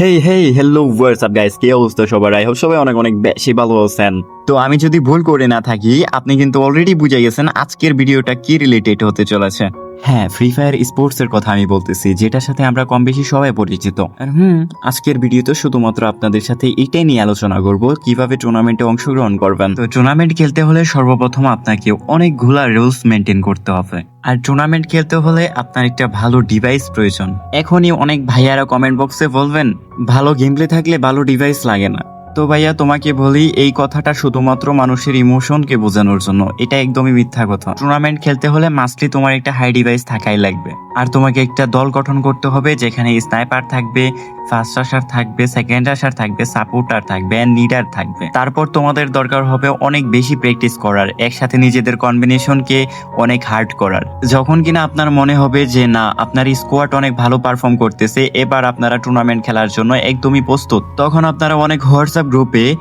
Hey hey hello what's up guys কে অবস্থা সবার? I hope সবাই অনেক অনেক বেশি ভালো আছেন। তো আমি যদি ভুল করে না থাকি, আপনি কিন্তু অলরেডি বুঝে গেছেন আজকের ভিডিওটা কি রিলেটেড হতে চলেছে। হ্যাঁ ফ্রি ফায়ার স্পোর্টস এর কথা আমি বলতেছি, যেটার সাথে আমরা কম বেশি সবাই পরিচিত। আর হুম, আজকের ভিডিওতে শুধুমাত্র আপনাদের সাথে এটাই নিয়ে আলোচনা করব, কীভাবে টুর্নামেন্টে অংশগ্রহণ করবেন। তো টুর্নামেন্ট খেলতে হলে সর্বপ্রথম আপনাকে অনেকগুলা রুলস মেনটেন করতে হবে। আর টুর্নামেন্ট খেলতে হলে আপনার একটা ভালো ডিভাইস প্রয়োজন। এখনই অনেক ভাইয়ারা কমেন্ট বক্সে বলবেন, ভালো গেম প্লে থাকলে ভালো ডিভাইস লাগে না। তো ভাইয়া, তোমাকে বলি, এই কথাটা শুধুমাত্র মানুষের ইমোশনকে বোঝানোর জন্য। এটা একদমই মিথ্যা কথা। টুর্নামেন্ট খেলতে হলে মাস্টলি তোমার একটা হাই ডিভাইস থাকাই লাগবে। আর তোমাকে একটা দল গঠন করতে হবে, যেখানে স্নাইপার থাকবে ফার্স্ট আসার থাকবে সেকেন্ড আসার থাকবে সাপোর্টার থাকবে নিডার থাকবে। তারপর তোমাদের দরকার হবে অনেক বেশি প্র্যাকটিস করার, একসাথে নিজেদের কম্বিনেশনকে অনেক হার্ড করার। যখন কিনা আপনার মনে হবে যে, না, আপনার স্কোয়াড অনেক ভালো পারফর্ম করতেছে, এবার আপনারা টুর্নামেন্ট খেলার জন্য একদমই প্রস্তুত। তখন আপনারা অনেক হোয়াটসঅ্যাপ গ্রুপে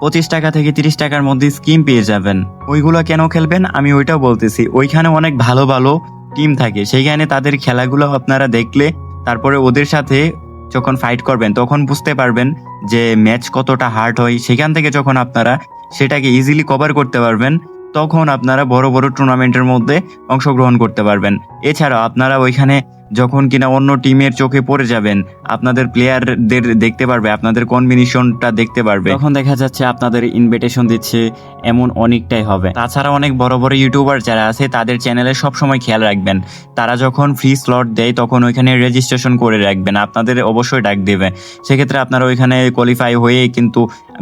পঁচিশ টাকা থেকে তিরিশ টাকার মধ্যে স্কিম পেয়ে যাবেন। ওইগুলো কেন খেলবেন? আমি ওইটাও বলতেছি। ওইখানে অনেক ভালো ভালো টিম থাকে। সেইখানে তাদের খেলাগুলো আপনারা দেখলে, তারপরে ওদের সাথে যখন ফাইট করবেন, তখন বুঝতে পারবেন যে ম্যাচ কতটা হার্ড হয়। সেখান থেকে যখন আপনারা সেটাকে ইজিলি কভার করতে পারবেন, তখন আপনারা বড় বড় টুর্নামেন্টের মধ্যে অংশগ্রহণ করতে পারবেন। এছাড়া আপনারা ওইখানে যখন কিনা অন্য টিমের চোখে পড়ে যাবেন আপনাদের প্লেয়ারদের দেখতে পারবে আপনাদের কম্বিনেশনটা দেখতে পারবে। তখন দেখা যাচ্ছে আপনাদের ইনভিটেশন দিচ্ছে এমন অনেকটাই হবে। তাছাড়া অনেক বড় বড় ইউটিউবার যারা আছে তাদের চ্যানেলে সবসময় খেয়াল রাখবেন। তারা যখন ফ্রি স্লট দেয় তখন ওইখানে রেজিস্ট্রেশন করে রাখবেন। আপনাদের অবশ্যই ডাক দেবে। সেক্ষেত্রে আপনারা ওইখানে কোয়ালিফাই হয়ে কিন্তু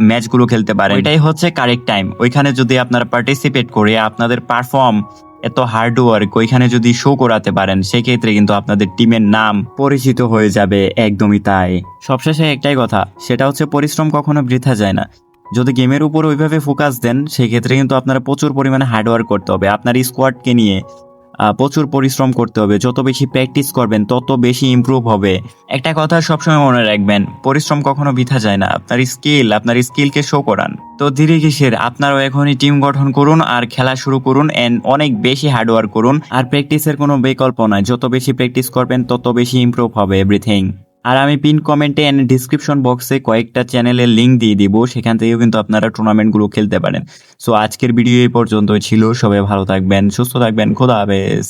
ম্যাচগুলো খেলতে পারেন। এটাই হচ্ছে কারেক্ট টাইম ওইখানে যদি আপনারা পার্টিসিপেট করে আপনাদের পারফর্ম এত হার্ড ওয়ার্ক ওইখানে যদি শো করাতে পারেন, সেক্ষেত্রে কিন্তু আপনাদের টিমের নাম পরিচিত হয়ে যাবে একদমই তাই। সবশেষে একটাই কথা, সেটা হচ্ছে পরিশ্রম কখনো বৃথা যায় না। যদি গেমের উপর ওইভাবে ফোকাস দেন, সেক্ষেত্রে কিন্তু আপনারা প্রচুর পরিমাণে হার্ডওয়ার্ক করতে হবে। আপনার স্কোয়াডকে নিয়ে প্রচুর পরিশ্রম করতে হবে। যত বেশি প্র্যাকটিস করবেন, তত বেশি ইম্প্রুভ হবে। একটা কথা সবসময় মনে রাখবেন, পরিশ্রম কখনো বৃথা যায় না। আপনার স্কিল আপনার স্কিলকে শো করান। তো ধীরে কিসের আপনারাও এখনই টিম গঠন করুন আর খেলা শুরু করুন এন্ড অনেক বেশি হার্ডওয়ার্ক করুন। আর প্র্যাকটিসের কোনো বিকল্প নাই যত বেশি প্র্যাকটিস করবেন, তত বেশি ইম্প্রুভ হবে এভরিথিং আর আমি পিন কমেন্টে এন্ড ডিসক্রিপশন বক্সে কয়েকটা চ্যানেলের লিঙ্ক দিয়ে দিব, সেখান থেকেও কিন্তু আপনারা টুর্নামেন্টগুলো খেলতে পারেন। সো আজকের ভিডিও এই পর্যন্ত ছিল। সবাই ভালো থাকবেন, সুস্থ থাকবেন, খোদা হাফেজ।